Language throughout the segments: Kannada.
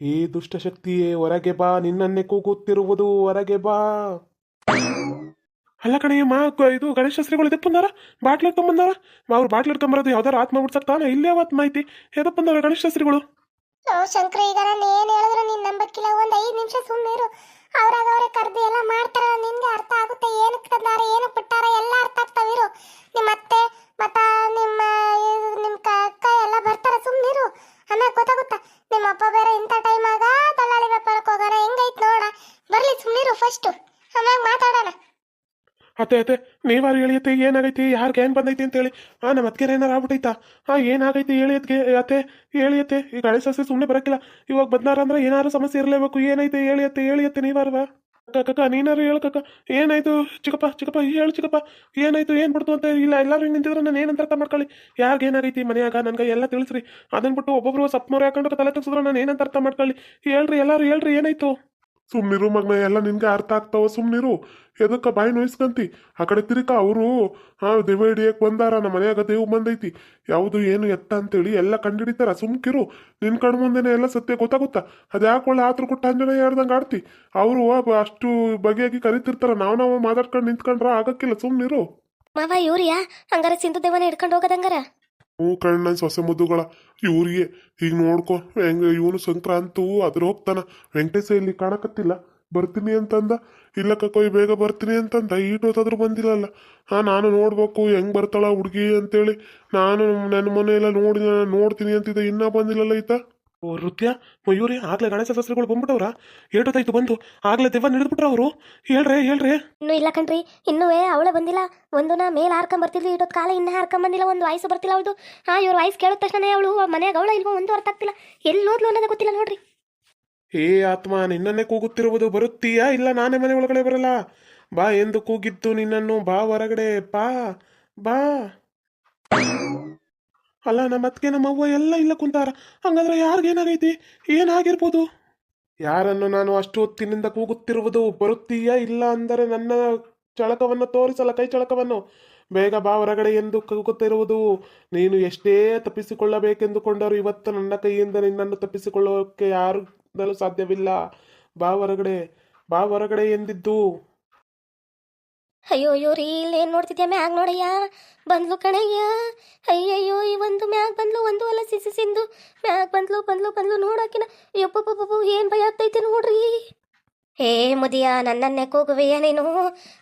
ಈ ದುಷ್ಟಶಕ್ತಿಯೇ ಹೊರಗೆ ಬಾ, ನಿನ್ನನ್ನೇ ಕೂಗುತ್ತಿರುವುದು ಹೊರಗೆ ಬಾ. ಅಲ್ಲ ಕಣೆಯಮ್ಮ ಇದು ಗಣೇಶ ಶಾಸ್ತ್ರಿಗಳು ಎದಕ್ಕೆ ಬಂದಾರ? ಬಾಟ್ಲ್ ಹಿಡ್ಕೊಂಡ್ ಬಂದಾರ ಅವ್ರು ಬಾಟ್ಲ್ ಹಿಡ್ಕೊಂಬರೋದು ಯಾವ್ದಾರ ಆತ್ಮ ಬಿಡ್ಸಕ್ ತಾನ? ಇಲ್ಲೇ ಮಾಹಿತಿ. ಎದಕ್ಕೆ ಬಂದಾರ ಗಣೇಶ ಶಾಸ್ತ್ರಿಗಳು ಶಂಕರ ಈಗ ನಾನು ಏನು ಹೇಳಿದ್ರು ನೀನು ನಂಬಕ್ಕಿಲ್ಲ. ಒಂದು ಐದು ನಿಮಿಷ ಸುಮ್ಮನೆ ಇರು ಅವ್ರಾಗ ಅವ್ರೆ ಕರ್ದು ಎಲ್ಲ ಮಾಡ್ತಾರ. ನಿನ್ಗೆ ಅರ್ಥ ಆಗುತ್ತೆ ಏನಕ್ಕೆ ತಂದಾರ, ಏನಕ್ಕೆ ಬಿಟ್ಟಾರ ಎಲ್ಲ ಅರ್ಥ ಆಗ್ತಾವಿರು ನಿಮ್ಮ ಅತ್ತೆ ಮತ್ತ ನಿಮ್ಮ ಇವ್- ನಿಮ್ಮ ಕ- ಅಕ್ಕ ಎಲ್ಲ ಬರ್ತಾರ ಸುಮ್ಮನೆ ಇರು ಆಮೇಲೆ ಗೊತ್ತಾಗುತ್ತಾ ನಿಮ್ಮ ಅಪ್ಪ ಬೇರೆ ಇಂಥ ಟೈಮಾಗ ದಳ್ಳಾಳಿ ವ್ಯಾಪಾರಕ್ಕೆ ಹೋಗೋಣ ಹೆಂಗೈತ್ ನೋಡ ಬರ್ಲಿ ಸುಮ್ಮನಿರು ಫಸ್ಟು ಆಮ್ಯಾಗ ಮಾತಾಡೋಣ ಅತ್ತೆ ಅತ್ತೆ, ನೀವಾರು ಹೇಳಿಯತ್ತೆ ಏನಾಗೈತಿ, ಯಾರಿಗೆ ಏನು ಬಂದೈತಿ ಅಂತ ಹೇಳಿ ಆ, ನಮ್ಮ ಅತ್ತಿಗೆ ಏನಾರು ಆಗ್ಬಿಟ್ಟೈತಾ? ಹಾಂ ಏನಾಗೈತಿ ಹೇಳಿ ಅತ್ಗೆ ಅತ್ತೆ ಹೇಳಿಯತ್ತೆ ಈ ಗಣೇಶ ಶಾಸ್ತ್ರಿ ಸುಮ್ಮನೆ ಬರೋಕ್ಕಿಲ್ಲ. ಇವಾಗ ಬಂದಾರ ಅಂದ್ರೆ ಏನಾರು ಸಮಸ್ಯೆ ಇರಲೇಬೇಕು. ಏನೈತೆ ಹೇಳಿಯತ್ತೆ ಹೇಳಿಯತ್ತೆ ನೀವಾರವಾ ಕಕ್ಕ ನೀನಾರು ಹೇಳು ಕಕ್ಕ ಏನಾಯ್ತು? ಚಿಕ್ಕಪ್ಪ ಚಿಕ್ಕಪ್ಪ, ಹೇಳು, ಚಿಕ್ಕಪ್ಪ. ಏನಾಯ್ತು, ಏನು ಬಿಡ್ತು ಅಂತ ಇಲ್ಲ, ಎಲ್ಲರೂ ನಿಂತಿದ್ರೆ ನಾನು ಏನಂತ ಅರ್ಥ ಮಾಡ್ಕೊಳ್ಳಿ. ಯಾರಿಗೆ ಏನಾಗೈತಿ ಮನೆಯಾಗ? ನನಗೆ ಎಲ್ಲ ತಿಳಿಸ್ರಿ. ಅದನ್ನ ಬಿಟ್ಟು ಒಬ್ಬೊಬ್ರು ಸಪ್ಮೂರು ಹಾಕೊಂಡು ತಲೆ ತಗ್ಸಿದ್ರೆ ನಾನು ಏನಂತ ಅರ್ಥ ಮಾಡ್ಕೊಳ್ಳಿ. ಹೇಳ್ರಿ, ಎಲ್ಲರೂ ಹೇಳ್ರಿ, ಏನಾಯ್ತು? ಸುಮ್ನಿರು ಮಗ್ನ, ಎಲ್ಲ ನಿನ್ಗೆ ಅರ್ಥ ಆಗ್ತಾವ, ಸುಮ್ನಿರು. ಎದಕ್ಕ ಬಾಯಿ ನೋಯಿಸ್ಕಂತಿ? ಆ ಕಡೆ ತಿರುಕ ಅವರು, ಹಾ ದೇವ ಹಿಡಿಯಕ್ ಬಂದಾರ, ನಮ್ಮ ಮನೆಯಾಗ ದೇವ್ ಬಂದೈತಿ. ಯಾವುದು ಏನು ಎತ್ತ ಅಂತೇಳಿ ಎಲ್ಲ ಕಂಡಿಡಿತಾರ, ಸುಮ್ಕಿರು. ನಿನ್ ಕಣ್ ಮುಂದೆನೆ ಎಲ್ಲ ಸತ್ಯ ಗೊತ್ತಾಗುತ್ತಾ? ಒಳ್ಳೆ ಆತ್ರ ಕೊಟ್ಟ ಅಂಜನ ಹೇಳ್ದಂಗೆ ಆಡ್ತಿ? ಅವರು ಅಷ್ಟು ಬಗೆಯಾಗಿ ಕರಿತಿರ್ತಾರ, ನಾವು ನಾವು ಮಾತಾಡ್ಕೊಂಡು ನಿಂತ್ಕೊಂಡ್ರ ಆಗಕ್ಕಿಲ್ಲ, ಸುಮ್ನಿರು. ಮಾವ, ಇವ್ರಿಯಾ? ಹಂಗಾರ ಸಿಂಧು ದೇವನ ಹಿಡ್ಕೊಂಡು ಹೋಗೋದಂಗಾರ? ಹ್ಞೂ ಕಣ್ಣ ಸೊಸೆ ಮುದ್ದುಗಳ, ಇವ್ರಿಗೆ ಈಗ ನೋಡ್ಕೊ, ಹೆಂಗ ಇವನು ಸಂಕ್ರಾಂತು ಅದ್ರ ಹೋಗ್ತಾನ. ವೆಂಕಟೇಶ ಇಲ್ಲಿ ಕಾಣಕತ್ತಿಲ್ಲ. ಬರ್ತೀನಿ ಅಂತಂದ? ಇಲ್ಲ ಕಕ್ಕೋಯ್ ಬೇಗ ಬರ್ತೀನಿ ಅಂತಂದ? ಈಟ್ ಹೊತ್ತಾದ್ರೂ ಬಂದಿಲ್ಲಲ್ಲ. ಹಾ, ನಾನು ನೋಡ್ಬೇಕು, ಹೆಂಗ್ ಬರ್ತಾಳ ಹುಡುಗಿ ಅಂತೇಳಿ. ನಾನು ನನ್ನ ಮನೆಯೆಲ್ಲ ನೋಡಿ, ನೋಡ್ತೀನಿ ಅಂತಿದ್ದ. ಇನ್ನೂ ಬಂದಿಲ್ಲಲ್ಲ ಈತ? ಓ ನೃತ್ಯ ಮಯೂರಿ ಆಗ್ಲೇ ಗಣೇಶ ಶಾಸ್ತ್ರಿಗಳು ಬಂದ್ಬಿಟ್ಟವ್ರ? ಏಟೊತ್ತಾಯ್ತು ಬಂದು ಆಗ್ಲೇ ದೆವ್ವ ನಿಡಿದ್ಬಿಟ್ರ ಅವರು. ಹೇಳ್ರೆ ಹೇಳ್ರೆ. ಇನ್ನು ಇಲ್ಲ ಕಣ್ರಿ ಇನ್ನೂ ಅವಳೆ ಬಂದಿಲ್ಲ. ಒಂದು ನಾ ಮೇಲೆ ಹಾರ್ಕೊಂಡ್ ಬರ್ತಿದ್ವಿ ಇಟ್ಟೊತ್ತು ಕಾಲ ಇನ್ನೂ ಹಾರ್ಕೊಂಡ್ ಬಂದಿಲ್ಲ ಒಂದು ವಾಯ್ಸ್ ಬರ್ತಿಲ್ಲ ಅವಳು ಹಾ ಇವ್ರ ವಾಯ್ಸ್ ಕೇಳಿದ ತಕ್ಷಣ ಅವಳು ಮನೆಯಾಗ ಅವಳ ಇಲ್ವೋ ಒಂದು ಅರ್ಥ ಆಗ್ತಿಲ್ಲ. ಎಲ್ಲಿ ಹೋದ್ಲು ಅನ್ನೋದೇ ಗೊತ್ತಿಲ್ಲ ನೋಡ್ರಿ. ಏ ಆತ್ಮ ನಿನ್ನನ್ನೇ ಕೂಗುತ್ತಿರುವುದು ಬರುತ್ತೀಯಾ? ಇಲ್ಲ ನಾನೇ ಮನೆ ಒಳಗಡೆ ಬರಲ್ಲ. ಬಾ ಎಂದು ಕೂಗಿದ್ದು ನಿನ್ನನ್ನು ಬಾ ಹೊರಗಡೆ ಬಾ ಬಾ. ಅಲ್ಲ, ನಮ್ಮ ಅತ್ತಿಗೆ, ನಮ್ಮ ಅವ್ವ ಎಲ್ಲ ಇಲ್ಲ ಕುಂತಾರ. ಹಂಗಂದ್ರೆ ಯಾರಿಗೇನಾಗೈತಿ ಏನಾಗಿರ್ಬೋದು ಯಾರನ್ನು ನಾನು ಅಷ್ಟು ಹೊತ್ತಿನಿಂದ ಕೂಗುತ್ತಿರುವುದು ಬರುತ್ತೀಯಾ ಇಲ್ಲ ಅಂದರೆ ನನ್ನ ಚಳಕವನ್ನು ತೋರಿಸಲ್ಲ, ಕೈ ಚಳಕವನ್ನು. ಬೇಗ ಬಾ ಹೊರಗಡೆ ಎಂದು ಕೂಗುತ್ತಿರುವುದು ನೀನು ಎಷ್ಟೇ ತಪ್ಪಿಸಿಕೊಳ್ಳಬೇಕೆಂದುಕೊಂಡರು ಇವತ್ತು ನನ್ನ ಕೈಯಿಂದ ನಿನ್ನನ್ನು ತಪ್ಪಿಸಿಕೊಳ್ಳೋಕೆ ಯಾರಿಂದಲೂ ಸಾಧ್ಯವಿಲ್ಲ. ಬಾ ಹೊರಗಡೆ ಬಾ ಹೊರಗಡೆ ಎಂದಿದ್ದು ಅಯ್ಯೋ ಅಯ್ಯೋ ರೀ ಏನು ನೋಡ್ತಿದ್ಯಾ ಮ್ಯಾಗ್ ನೋಡಯ್ಯ ಬಂದ್ಲು ಕಣಯ್ಯ. ಅಯ್ಯಯ್ಯೋ, ಈ ಒಂದು ಮ್ಯಾಗ್ ಬಂದ್ಲು ಒಂದು ಅಲ್ಲ ಸಿಸಿ ಸಿಂದು ಮ್ಯಾಗ್ ಬಂದ್ಲು ಬಂದ್ಲು ಬಂದ್ಲು ನೋಡಾಕಿನ. ಯಪ್ಪಪ್ಪಪ್ಪು ಏನು ಭಯ ಆಗ್ತೈತಿ ನೋಡ್ರಿ. ಹೇ ಮುದಿಯ, ನನ್ನನ್ನೇ ಕೂಗುವೆಯ ನೀನು?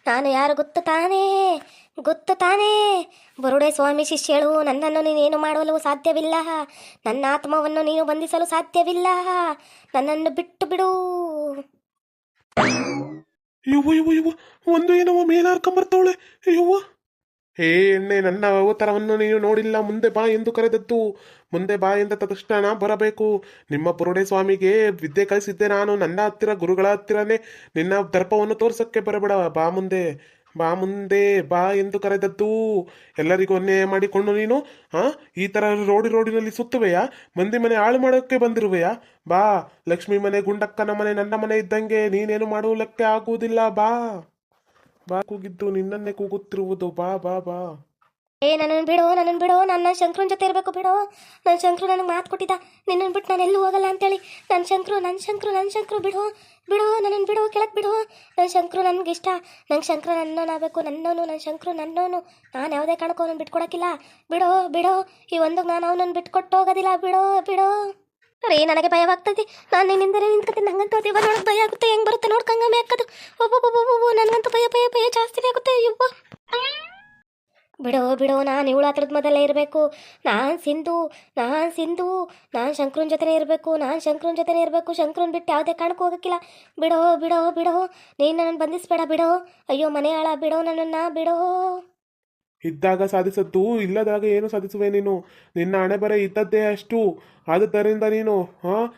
ನಾನು ಯಾರು ಗೊತ್ತು ತಾನೇ? ಗೊತ್ತು ತಾನೇ? ಬರುಡೆ ಸ್ವಾಮಿ ಶಿಷ್ಯಳು, ನನ್ನನ್ನು ನೀನೇನು ಮಾಡಲು ಸಾಧ್ಯವಿಲ್ಲ. ನನ್ನ ಆತ್ಮವನ್ನು ನೀನು ಬಂಧಿಸಲು ಸಾಧ್ಯವಿಲ್ಲ. ನನ್ನನ್ನು ಬಿಟ್ಟು ಬಿಡು. ಇವು ಇವು ಇವು ಒಂದು ಏನೋ ಮೇಲಾರ್ಕೊಂಬರ್ತಾವಳೆ ಇವ್ವ ಹೇ ಎಣ್ಣೆ, ನನ್ನ ಅವತಾರವನ್ನು ನೀನು ನೋಡಿಲ್ಲ, ಮುಂದೆ ಬಾ ಎಂದು ಕರೆದದ್ದು. ಮುಂದೆ ಬಾ ಎಂದ ತಕ್ಷಣ ಬರಬೇಕು. ನಿಮ್ಮ ಬುರುಡೆ ಸ್ವಾಮಿಗೆ ವಿದ್ಯೆ ಕಲಿಸಿದ್ದೆ ನಾನು, ನನ್ನ ಹತ್ತಿರ, ಗುರುಗಳ ಹತ್ತಿರನೇ ನಿನ್ನ ದರ್ಪವನ್ನು ತೋರ್ಸಕ್ಕೆ ಬರಬೇಡ, ಬಾ ಮುಂದೆ. ಬಾ ಮುಂದೆ, ಬಾ ಎಂದು ಕರೆದದ್ದು. ಎಲ್ಲರಿಗೂ ಅನ್ಯಾಯ ಮಾಡಿಕೊಂಡು ನೀನು ಹಾ ಈ ತರ ರೋಡಿ ರೋಡಿನಲ್ಲಿ ಸುತ್ತುವೆಯಾ? ಮಂದಿ ಮನೆ ಹಾಳು ಮಾಡೋಕ್ಕೆ ಬಂದಿರುವೆಯಾ? ಬಾ, ಲಕ್ಷ್ಮಿ ಮನೆ, ಗುಂಡಕ್ಕನ ಮನೆ, ನನ್ನ ಮನೆ ಇದ್ದಂಗೆ ನೀನೇನು ಮಾಡುವುದಕ್ಕೆ ಆಗುವುದಿಲ್ಲ. ಬಾ. ಬಾ, ಕೂಗಿದ್ದು ನಿನ್ನನ್ನೇ ಕೂಗುತ್ತಿರುವುದು. ಬಾ ಬಾ ಬಾ. ಏ, ನನ್ನನ್ನು ಬಿಡು ನನ್ನನ್ನು ಬಿಡು, ನನ್ನ ಶಂಕ್ರನ ಜೊತೆ ಇರಬೇಕು ಬಿಡು. ನನ್ನ ಶಂಕ್ರು ನನಗೆ ಮಾತು ಕೊಟ್ಟಿದ್ದ. ನಿನ್ನನ್ನು ಬಿಟ್ಟು ನಾನು ಎಲ್ಲೂ ಹೋಗಲ್ಲ ಅಂತೇಳಿ. ನನ್ನ ಶಂಕ್ರು ನನ್ನ ಶಂಕ್ರು ನನ್ನ ಶಂಕ್ರು ಬಿಡು. ಬಿಡು, ನನ್ನನ್ನು ಬಿಡು, ಕೆಳಗೆ ಬಿಡು. ನನ್ನ ಶಂಕ್ರು ನನಗೆ ಇಷ್ಟ. ನಂಗೆ ಶಂಕ್ರ ನನ್ನನಾಗಬೇಕು ನನ್ನೋನು ನನ್ನ ಶಂಕ್ರು ನನ್ನೋನು. ನಾನು ಯಾವುದೇ ಕಾರಣಕ್ಕೂ ಅವನನ್ನು ಬಿಟ್ಕೊಡೋಕ್ಕಿಲ್ಲ. ಬಿಡು ಬಿಡು. ಈ ಒಂದು ನಾನು ಅವನನ್ನು ಬಿಟ್ಕೊಟ್ಟು ಹೋಗೋದಿಲ್ಲ ಬಿಡು ಬಿಡು. ರೀ ನನಗೆ ಭಯವಾಗ್ತದೆ ನಾನು ನಿನ್ನಿಂದಲೇ ನಿಂತ್ಕೊತೀನಿ ನಂಗಂತೂ ದೇವ ನೋಡೋಕೆ ಭಯ ಆಗುತ್ತೆ. ಹೆಂಗೆ ಬರುತ್ತೆ ನೋಡ್ಕಂಗೆ ಹಾಕೋದು. ಒಬ್ಬೊಬ್ಬೊಬ್ಬೊಬ್ಬೊ ನನಗಂತೂ ಭಯ ಭಯ ಭಯ ಜಾಸ್ತಿನೇ ಆಗುತ್ತೆ. ಯವ್ವ ಬಿಡೋ ಬಿಡೋ, ನಾನು ಇವಳ ಹತ್ರದ ಮೊದಲೇ ಇರಬೇಕು. ನಾನು ಸಿಂಧು ನಾನು ಸಿಂಧು, ನಾನು ಶಂಕ್ರನ ಜೊತೆನೇ ಇರಬೇಕು, ನಾನು ಶಂಕ್ರನ ಜೊತೆನೇ ಇರಬೇಕು. ಶಂಕ್ರನ್ ಬಿಟ್ಟು ಯಾವುದೇ ಕಾರಣಕ್ಕೂ ಹೋಗೋಕ್ಕಿಲ್ಲ. ಬಿಡೋ ಬಿಡೋ ಬಿಡೋ, ನೀನು ನನ್ನನ್ನು ಬಂಧಿಸ್ಬೇಡ, ಬಿಡೋ. ಅಯ್ಯೋ ಮನೆ ಆಳ ಬಿಡೋ, ನನ್ನನ್ನು, ಬಿಡೋ. ಇದ್ದಾಗ ಸಾಧಿಸದ್ದು ಇಲ್ಲದಾಗ ಏನು ಸಾಧಿಸುವೆ ನೀನು? ನಿನ್ನ ಹಣೆ ಬರೆ ಇದ್ದದ್ದೇ ಅಷ್ಟು. ಆದ್ದರಿಂದ ನೀನು, ಹಾ?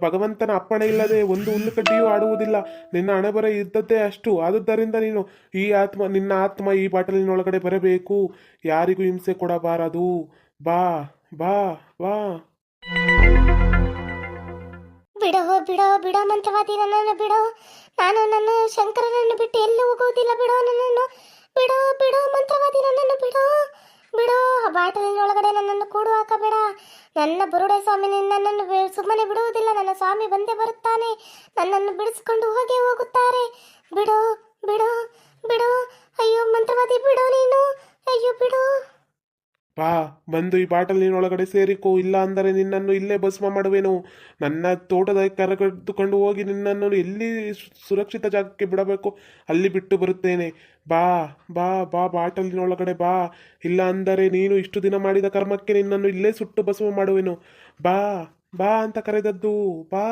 ಭಗವಂತನ ಅಪ್ಪಣೆ ಇಲ್ಲದೆ ಒಂದು ಹುಲ್ಲುಕಡ್ಡಿಯೂ ಆಡುವುದಿಲ್ಲ. ನಿನ್ನ ಹಣೆ ಬರ ಇದ್ದದ್ದೇ ಅಷ್ಟು. ಆದುದರಿಂದ ನೀನು ಈ ಆತ್ಮ, ನಿನ್ನ ಆತ್ಮ ಈ ಬಾಟಲಿನೊಳಗಡೆ ಬರಬೇಕು. ಯಾರಿಗೂ ಹಿಂಸೆ ಕೊಡಬಾರದು. ಬಾ ಬಾ ಬಾ. ಬಿಡೋ ಬಿಡೋ ಬಿಡೋ ಮಂತ್ರವಾದಿ ನನ್ನನ್ನು ಬಿಡೋ. ನಾನು ನನ್ನ ಶಂಕರನನ್ನು ಬಿಟ್ಟು ಎಲ್ಲೂ ಹೋಗುವುದಿಲ್ಲ ಬಿಡೋ ನನ್ನನ್ನು. ಬಿಡೋ ಬಿಡೋ ಮಂತ್ರವಾದಿ ನನ್ನನ್ನು ಬಿಡೋ. ಬಿಡು ಬಾಟಲಿನೊಳಗಡೆ ನನ್ನನ್ನು ಕೂಡು ಹಾಕಬೇಡ. ನನ್ನ ಬುರುಡೆ ಸ್ವಾಮಿ ನನ್ನನ್ನು ಸುಮ್ಮನೆ ಬಿಡುವುದಿಲ್ಲ. ನನ್ನ ಸ್ವಾಮಿ ಬಂದೇ ಬರುತ್ತಾನೆ. ನನ್ನನ್ನು ಬಿಡಿಸಿಕೊಂಡು ಹೋಗಿ ಹೋಗುತ್ತಾರೆ. ಬಿಡು ಬಿಡು ಬಿಡು. ಅಯ್ಯೋ, ಮಂತ್ರವಾದಿ, ಬಿಡು ನೀನು. ಅಯ್ಯೋ, ಬಿಡು. ಬಾ, ಬಂದು ಈ ಬಾಟಲಿನೊಳಗಡೆ ಸೇರಿಕೋ, ಇಲ್ಲ ಅಂದರೆ ನಿನ್ನನ್ನು ಇಲ್ಲೇ ಭಸ್ಮ ಮಾಡುವೆನು. ನನ್ನ ತೋಟದ ಕರೆದುಕೊಂಡು ಹೋಗಿ ನಿನ್ನನ್ನು ಎಲ್ಲಿ ಸುರಕ್ಷಿತ ಜಾಗಕ್ಕೆ ಬಿಡಬೇಕು? ಅಲ್ಲಿ ಬಿಟ್ಟು ಬರುತ್ತೇನೆ. ಬಾ ಬಾ ಬಾ, ಬಾಟಲಿನೊಳಗಡೆ ಬಾ. ಇಲ್ಲ ಅಂದರೆ ನೀನು ಇಷ್ಟು ದಿನ ಮಾಡಿದ ಕರ್ಮಕ್ಕೆ ನಿನ್ನನ್ನು ಇಲ್ಲೇ ಸುಟ್ಟು ಭಸ್ಮ ಮಾಡುವೆನು. ಬಾ ಬಾ ಅಂತ ಕರೆದದ್ದು. ಬಾ.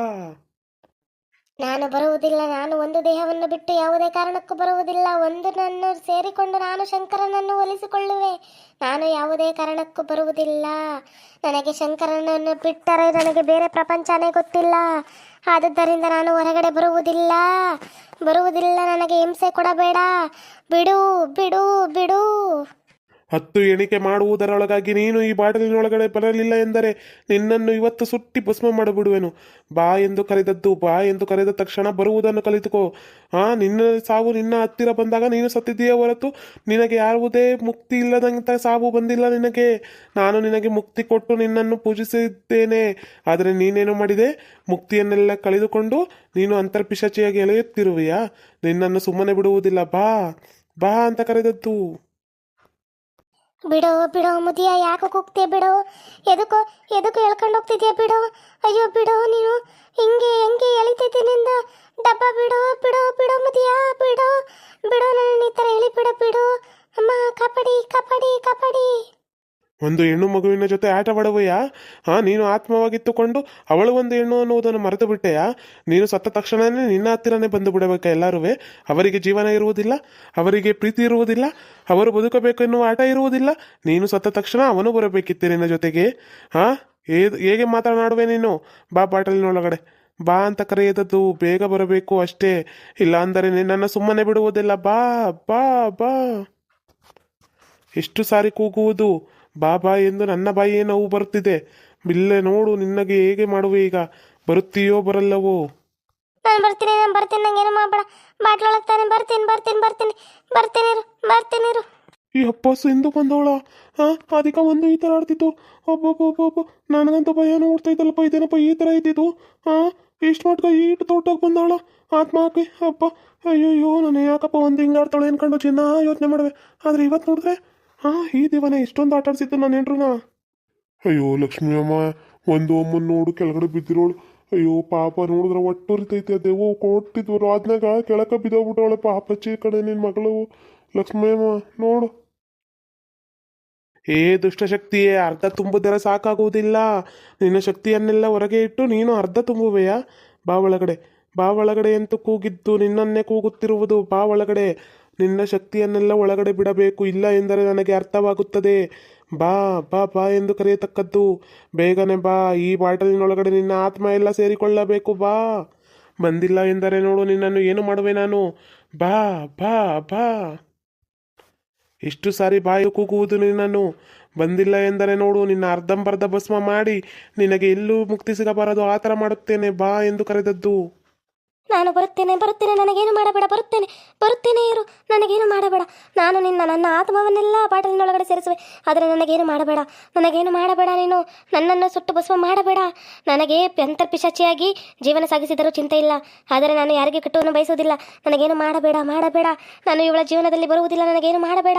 ನಾನು ಬರುವುದಿಲ್ಲ, ನಾನು ಒಂದು ದೇಹವನ್ನು ಬಿಟ್ಟು ಯಾವುದೇ ಕಾರಣಕ್ಕೂ ಬರುವುದಿಲ್ಲ. ಒಂದು ನನ್ನ ಸೇರಿಕೊಂಡು ನಾನು ಶಂಕರನನ್ನು ಒಲಿಸಿಕೊಳ್ಳುವೆ. ನಾನು ಯಾವುದೇ ಕಾರಣಕ್ಕೂ ಬರುವುದಿಲ್ಲ. ನನಗೆ ಶಂಕರನನ್ನು ಬಿಟ್ಟರೆ ನನಗೆ ಬೇರೆ ಪ್ರಪಂಚನೇ ಗೊತ್ತಿಲ್ಲ. ಆದದ್ದರಿಂದ ನಾನು ಹೊರಗಡೆ ಬರುವುದಿಲ್ಲ. ಬರುವುದಿಲ್ಲ, ನನಗೆ ಹಿಂಸೆ ಕೊಡಬೇಡ. ಬಿಡು ಬಿಡು ಬಿಡು. ಹತ್ತು ಎಣಿಕೆ ಮಾಡುವುದರೊಳಗಾಗಿ ನೀನು ಈ ಬಾಟಲಿನೊಳಗಡೆ ಬರಲಿಲ್ಲ ಎಂದರೆ ನಿನ್ನನ್ನು ಇವತ್ತು ಸುಟ್ಟಿ ಭಸ್ಮ ಮಾಡಿಬಿಡುವೆನು. ಬಾ ಎಂದು ಕರೆದದ್ದು, ಬಾ ಎಂದು ಕರೆದ ತಕ್ಷಣ ಬರುವುದನ್ನು ಕಲಿತುಕೋ. ಆ, ನಿನ್ನ ಸಾವು ನಿನ್ನ ಹತ್ತಿರ ಬಂದಾಗ ನೀನು ಸತ್ತಿದೆಯೇ ಹೊರತು ನಿನಗೆ ಯಾವುದೇ ಮುಕ್ತಿ ಇಲ್ಲದಂಥ ಸಾವು ಬಂದಿಲ್ಲ ನಿನಗೆ. ನಾನು ನಿನಗೆ ಮುಕ್ತಿ ಕೊಟ್ಟು ನಿನ್ನನ್ನು ಪೂಜಿಸಿದ್ದೇನೆ. ಆದರೆ ನೀನೇನು ಮಾಡಿದೆ? ಮುಕ್ತಿಯನ್ನೆಲ್ಲ ಕಳೆದುಕೊಂಡು ನೀನು ಅಂತರ್ಪಿಶಾಚಿಯಾಗಿ ಎಳೆಯುತ್ತಿರುವೆಯಾ? ನಿನ್ನನ್ನು ಸುಮ್ಮನೆ ಬಿಡುವುದಿಲ್ಲ. ಬಾ ಬಾ ಅಂತ ಕರೆದದ್ದು. ಬಿಡು ಬಿಡು, ಮುದಿಯ, ಯಾಕೆ ಕೂಗ್ತೀಯ ಬಿಡು? ಎದಕ್ಕೋ ಎದಕ್ಕೋ ಎಳ್ಕೊಂಡು ಹೋಗ್ತಿದ್ಯಾ ಬಿಡು? ಅಯ್ಯೋ, ಬಿಡು ನೀನು. ಹಿಂಗೆ, ಹೆಂಗೆ ಎಳಿತೈತಿ ನಿಂದ? ಡಬ್ಬ ಬಿಡು ಬಿಡು ಬಿಡು, ಮುದಿಯ, ಬಿಡು. ಬಿಡು ನನ್ನ ಈ ಥರ ಎಳಿ ಬಿಡು ಬಿಡು. ಅಮ್ಮ, ಕಾಪಾಡಿ ಕಾಪಾಡಿ ಕಾಪಾಡಿ. ಒಂದು ಹೆಣ್ಣು ಮಗುವಿನ ಜೊತೆ ಆಟವಾಡುವೆಯಾ ಹಾ, ನೀನು ಆತ್ಮವಾಗಿತ್ತುಕೊಂಡು ಅವಳು ಒಂದು ಹೆಣ್ಣು ಅನ್ನುವುದನ್ನು ಮರೆತು ಬಿಟ್ಟೆಯಾ ನೀನು ಸತ್ತ ತಕ್ಷಣನೇ ನಿನ್ನ ಹತ್ತಿರನೇ ಬಂದು ಬಿಡಬೇಕಾ ಎಲ್ಲರೂ ಅವರಿಗೆ ಜೀವನ ಇರುವುದಿಲ್ಲ, ಅವರಿಗೆ ಪ್ರೀತಿ ಇರುವುದಿಲ್ಲ, ಅವರು ಬದುಕಬೇಕು ಎನ್ನುವ ಆಟ ಇರುವುದಿಲ್ಲ. ನೀನು ಸತ್ತ ತಕ್ಷಣ ಅವನು ಬರಬೇಕಿತ್ತೆ ನಿನ್ನ ಜೊತೆಗೆ. ಹಾ ಹೇಗೆ ಮಾತನಾಡುವೆ ನೀನು? ಬಾ ಬಾಟಲಿನೊಳಗಡೆ ಬಾ ಅಂತ ಕರೆಯದದ್ದು ಬೇಗ ಬರಬೇಕು ಅಷ್ಟೇ. ಇಲ್ಲ ಅಂದರೆ ನಿನ್ನನ್ನು ಸುಮ್ಮನೆ ಬಿಡುವುದಿಲ್ಲ. ಬಾ ಬಾ ಬಾ. ಎಷ್ಟು ಸಾರಿ ಕೂಗುವುದು ಬಾ ಬಾ ಎಂದು ನನ್ನ ಬಾಯಿಯೇ ನೋವು ಬರುತ್ತಿದೆ. ಬಿಲ್ಲೆ ನೋಡು ನಿನ್ನಗೆ ಹೇಗೆ ಮಾಡುವೆ ಈಗ? ಬರುತ್ತೀಯೋ ಬರಲ್ಲವೋ? ನಾನು ಬರ್ತೀನಿ ನಾನು ಬರ್ತೀನಿ ನಂಗೇನು ಮಾಡಬೇಡ. ಬಾಟ್ಲೊಳಗೆ ತಾನೆ ಬರ್ತೀನಿ ಬರ್ತೀನಿ ಬರ್ತೀನಿ. ಬರ್ತೀನಿ ಇರು ಬರ್ತೀನಿ ಇರು. ಈ ಅಪ್ಪಸ್ಸು ಎಂದು ಬಂದವಳ? ಹಾ ಅದಕ್ಕ ಒಂದು ಈ ಥರ ಆಡ್ತಿತ್ತು. ಒಬ್ಬೊಬ್ಬೊಬ್ಬೊಬ್ಬ ನನಗಂತೂ ಭಯ ನೋಡ್ತಾ ಇದ್ದಲ್ಲಪ್ಪ ಇದೇನಪ್ಪ ಈ ಥರ ಇದ್ದಿದ್ದು? ಹಾ ಇಷ್ಟು ಮಟ್ಕ ಈಟು ತೋಟಕ್ಕೆ ಬಂದವಳ? ಆತ್ಮ ಹಾಕಿ ಅಪ್ಪ ಅಯ್ಯಯ್ಯೋ ನಾನು ಯಾಕಪ್ಪ ಒಂದು ಹಿಂಗೆ ಆಡ್ತಾಳೆ ಅನ್ಕೊಂಡು ಚಿನ್ನ ಯೋಚನೆ ಮಾಡುವೆ? ಆದರೆ ಇವತ್ತು ನೋಡಿದ್ರೆ ಹಾ ಈ ದಿವನೇ ಇಷ್ಟೊಂದು ಆಟ ಆಡ್ಸಿದ್ದು ನಾನು ಏನ್ರೂನಾ? ಅಯ್ಯೋ ಲಕ್ಷ್ಮಿ ಅಮ್ಮ ಒಂದು ಅಮ್ಮನ ನೋಡು ಕೆಳಗಡೆ ಬಿದ್ದಿರೋಳು. ಅಯ್ಯೋ ಪಾಪ ನೋಡಿದ್ರೆ ಒಟ್ಟುರಿತೈತೆ ದೇವು ಕೊಟ್ಟಿದ್ವರು ಆದ್ನಾಗ ಕೆಳಕ ಬಿದ್ದೋಗ್ಬಿಟ್ಟವಳೆ ಪಾಪಚ್ಚಿ ಕಡೆ ನಿನ್ನ ಮಗಳು. ಲಕ್ಷ್ಮೀ ಅಮ್ಮ ನೋಡು. ಏ ದುಷ್ಟಶಕ್ತಿಯೇ ಅರ್ಧ ತುಂಬಿದರೆ ಸಾಕಾಗುವುದಿಲ್ಲ ನಿನ್ನ ಶಕ್ತಿಯನ್ನೆಲ್ಲ ಹೊರಗೆ ಇಟ್ಟು ನೀನು ಅರ್ಧ ತುಂಬುವೆಯಾ? ಬಾ ಒಳಗಡೆ ಬಾ ಒಳಗಡೆ ಎಂದು ಕೂಗಿದ್ದು ನಿನ್ನನ್ನೇ ಕೂಗುತ್ತಿರುವುದು ಬಾ ಒಳಗಡೆ. ನಿನ್ನ ಶಕ್ತಿಯನ್ನೆಲ್ಲ ಒಳಗಡೆ ಬಿಡಬೇಕು. ಇಲ್ಲ ಎಂದರೆ ನನಗೆ ಅರ್ಥವಾಗುತ್ತದೆ. ಬಾ ಬಾ ಬಾ ಎಂದು ಕರೆಯತಕ್ಕದ್ದು. ಬೇಗನೆ ಬಾ, ಈ ಬಾಟಲಿನೊಳಗಡೆ ನಿನ್ನ ಆತ್ಮ ಎಲ್ಲ ಸೇರಿಕೊಳ್ಳಬೇಕು. ಬಾ. ಬಂದಿಲ್ಲ ಎಂದರೆ ನೋಡು, ನಿನ್ನನ್ನು ಏನು ಮಾಡುವೆ ನಾನು? ಬಾ ಬಾ ಬಾ. ಎಷ್ಟು ಸಾರಿ ಬಾಯಿ ಕೂಗುವುದು ನಿನ್ನನ್ನು. ಬಂದಿಲ್ಲ ಎಂದರೆ ನೋಡು, ನಿನ್ನ ಅರ್ಧಂಬರ್ಧ ಭಸ್ಮ ಮಾಡಿ ನಿನಗೆ ಎಲ್ಲೂ ಮುಕ್ತಿ ಸಿಗಬಾರದು. ಆ ಥರ ಮಾಡುತ್ತೇನೆ. ಬಾ ಎಂದು ಕರೆದದ್ದು. ನಾನು ಬರುತ್ತೇನೆ ಬರುತ್ತೇನೆ, ನನಗೇನು ಮಾಡಬೇಡ, ಬರುತ್ತೇನೆ ಬರುತ್ತೇನೆ ಇರು, ನನಗೇನು ಮಾಡಬೇಡ. ನಾನು ನಿನ್ನ, ನನ್ನ ಆತ್ಮವನ್ನೆಲ್ಲ ಬಾಟಲಿನೊಳಗಡೆ ಸೇರಿಸುವೆ, ಆದರೆ ನನಗೇನು ಮಾಡಬೇಡ ನನಗೇನು ಮಾಡಬೇಡ ನೀನು, ನನ್ನನ್ನು ಸುಟ್ಟು ಬಸವ ಮಾಡಬೇಡ. ನನಗೆ ಅಂತರ್ಪಿಶಾಚಿಯಾಗಿ ಜೀವನ ಸಾಗಿಸಿದರೂ ಚಿಂತೆ ಇಲ್ಲ, ಆದರೆ ನಾನು ಯಾರಿಗೆ ಕಟ್ಟುವನ್ನು ಬಯಸುವುದಿಲ್ಲ. ನನಗೇನು ಮಾಡಬೇಡ ಮಾಡಬೇಡ. ನಾನು ಇವಳ ಜೀವನದಲ್ಲಿ ಬರುವುದಿಲ್ಲ, ನನಗೇನು ಮಾಡಬೇಡ.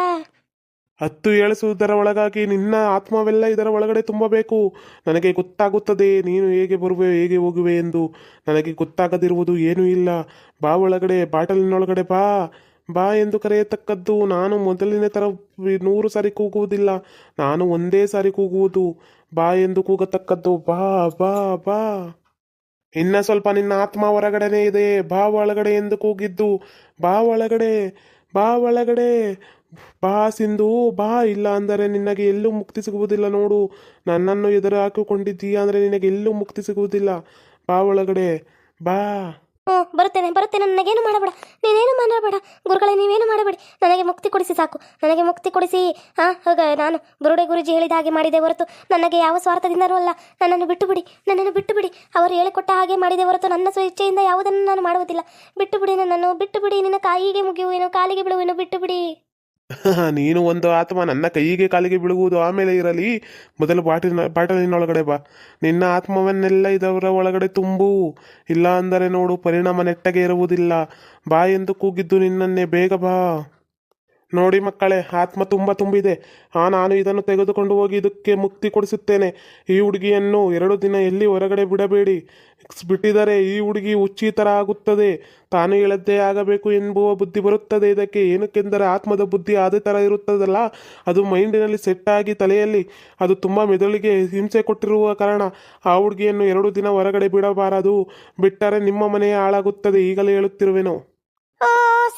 ಹತ್ತು ಏಳಿಸುವುದರ ಒಳಗಾಗಿ ನಿನ್ನ ಆತ್ಮವೆಲ್ಲ ಇದರ ಒಳಗಡೆ ತುಂಬಬೇಕು. ನನಗೆ ಗೊತ್ತಾಗುತ್ತದೆ ನೀನು ಹೇಗೆ ಬರುವೆ, ಹೇಗೆ ಹೋಗುವೆ ಎಂದು. ನನಗೆ ಗೊತ್ತಾಗದಿರುವುದು ಏನೂ ಇಲ್ಲ. ಬಾ ಒಳಗಡೆ, ಬಾಟಲಿನೊಳಗಡೆ ಬಾ. ಬಾ ಎಂದು ಕರೆಯತಕ್ಕದ್ದು ನಾನು ಮೊದಲನೇ ಥರ ನೂರು ಸಾರಿ ಕೂಗುವುದಿಲ್ಲ. ನಾನು ಒಂದೇ ಸಾರಿ ಕೂಗುವುದು. ಬಾ ಎಂದು ಕೂಗತಕ್ಕದ್ದು ಬಾ ಬಾ ಬಾ. ಇನ್ನ ಸ್ವಲ್ಪ ನಿನ್ನ ಆತ್ಮ ಹೊರಗಡೆನೇ ಇದೆ. ಬಾ ಒಳಗಡೆ ಎಂದು ಕೂಗಿದ್ದು. ಬಾ ಒಳಗಡೆ ಬಾ ಒಳಗಡೆ. ಬಾ ಸಿಂಧು, ಬಾ ಇಲ್ಲ ಅಂದರೆ ನಿನಗೆ ಎಲ್ಲೂ ಮುಕ್ತಿ ಸಿಗುವುದಿಲ್ಲ ನೋಡು. ನನ್ನನ್ನು ಎದುರು ಹಾಕಿಕೊಂಡಿದ್ದೀಯ ಅಂದರೆ ನಿನಗೆ ಎಲ್ಲೂ ಮುಕ್ತಿ ಸಿಗುವುದಿಲ್ಲ. ಬಾ ಒಳಗಡೆ, ಬಾ. ಹ್ಞೂ ಬರುತ್ತೇನೆ ಬರುತ್ತೇನೆ. ನನಗೇನು ಮಾಡಬೇಡ. ನೀನೇನು ಮಾಡಬೇಡ. ಗುರುಗಳೇ, ನೀವೇನು ಮಾಡಬೇಡಿ. ನನಗೆ ಮುಕ್ತಿ ಕೊಡಿಸಿ ಸಾಕು. ನನಗೆ ಮುಕ್ತಿ ಕೊಡಿಸಿ. ಹಾಂ ಹೋಗ, ನಾನು ಗುರುಡೆ ಗುರುಜಿ ಹೇಳಿದ ಹಾಗೆ ಮಾಡಿದೆ ಹೊರತು ನನಗೆ ಯಾವ ಸ್ವಾರ್ಥದಿಂದಲೂ ಅಲ್ಲ. ನನ್ನನ್ನು ಬಿಟ್ಟು ಬಿಡಿ ನನ್ನನ್ನು ಬಿಟ್ಟು ಬಿಡಿ ಅವರು ಹೇಳಿಕೊಟ್ಟ ಹಾಗೆ ಮಾಡಿದೆ ಹೊರತು ನನ್ನ ಸ್ವಇಚ್ಛೆಯಿಂದ ಯಾವುದನ್ನು ನಾನು ಮಾಡುವುದಿಲ್ಲ. ಬಿಟ್ಟು ಬಿಡಿ ನನ್ನನ್ನು ಬಿಟ್ಟು ಬಿಡಿ ನಿನ್ನ ಕಾಯಿಗೆ ಮುಗಿಯುವೇನು, ಕಾಲಿಗೆ ಬಿಡುವೇನು ಬಿಟ್ಟು ಬಿಡಿ ನೀನು ಒಂದು ಆತ್ಮ, ನನ್ನ ಕೈಗೆ ಕಾಲಿಗೆ ಬೀಳುವುದು ಆಮೇಲೆ ಇರಲಿ. ಮೊದಲು ಬಾಟಿನ ಬಾಟಲಿನೊಳಗಡೆ ಬಾ. ನಿನ್ನ ಆತ್ಮವನ್ನೆಲ್ಲ ಇದರ ಒಳಗಡೆ ತುಂಬು. ಇಲ್ಲ ಅಂದರೆ ನೋಡು, ಪರಿಣಾಮ ನೆಟ್ಟಗೆ ಇರುವುದಿಲ್ಲ. ಬಾ ಎಂದು ಕೂಗಿದ್ದು ನಿನ್ನನ್ನೇ ಬೇಗ ಬಾ. ನೋಡಿ ಮಕ್ಕಳೇ, ಆತ್ಮ ತುಂಬ ತುಂಬಿದೆ. ಆ ನಾನು ಇದನ್ನು ತೆಗೆದುಕೊಂಡು ಹೋಗಿ ಇದಕ್ಕೆ ಮುಕ್ತಿ ಕೊಡಿಸುತ್ತೇನೆ. ಈ ಹುಡುಗಿಯನ್ನು ಎರಡು ದಿನ ಎಲ್ಲಿ ಹೊರಗಡೆ ಬಿಡಬೇಡಿ. ಬಿಟ್ಟಿದರೆ ಈ ಹುಡುಗಿ ಹುಚ್ಚಿ ಆಗುತ್ತದೆ ತಾನು ಹೇಳದ್ದೇ ಆಗಬೇಕು ಎಂಬುವ ಬುದ್ಧಿ ಬರುತ್ತದೆ. ಇದಕ್ಕೆ ಏನಕ್ಕೆಂದರೆ ಆತ್ಮದ ಬುದ್ಧಿ ಅದೇ ಥರ ಇರುತ್ತದಲ್ಲ? ಅದು ಮೈಂಡಿನಲ್ಲಿ ಸೆಟ್ ಆಗಿ ತಲೆಯಲ್ಲಿ, ಅದು ತುಂಬ ಮೆದುಳಿಗೆ ಹಿಂಸೆ ಕೊಟ್ಟಿರುವ ಕಾರಣ ಆ ಹುಡುಗಿಯನ್ನು ಎರಡು ದಿನ ಹೊರಗಡೆ ಬಿಡಬಾರದು. ಬಿಟ್ಟರೆ ನಿಮ್ಮ ಮನೆಯೇ ಹಾಳಾಗುತ್ತದೆ. ಈಗಲೇ ಹೇಳುತ್ತಿರುವೆನು.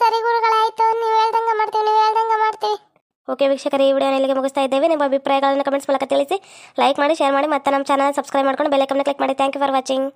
ಸರಿ ಗುರುಗಳಾಯ್ತು, ನೀವು ಹೇಳ್ದಂಗೆ ಮಾಡ್ತೀವಿ, ನೀವು ಹೇಳ್ದಂಗೆ ಮಾಡ್ತೀವಿ. ಓಕೆ ವೀಕ್ಷಕರೇ, ಈ ವಿಡಿಯೋ ಇಲ್ಲಿಗೆ ಮುಗಿಸ್ತಾ ಇದ್ದೇವೆ. ನಿಮ್ಮ ಅಭಿಪ್ರಾಯಗಳನ್ನು ಕಮೆಂಟ್ಸ್ ಮೂಲಕ ತಿಳಿಸಿ ಲೈಕ್ ಮಾಡಿ ಶೇರ್ ಮಾಡಿ, ಮತ್ತೆ ನಮ್ಮ ಚಾನಲ್ ಸಬ್ಸ್ಕ್ರೈಬ್ ಮಾಡ್ಕೊಂಡು ಬೆಲ್ ಐಕನ್ನ ಕ್ಲಿಕ್ ಮಾಡಿ. Thank you for watching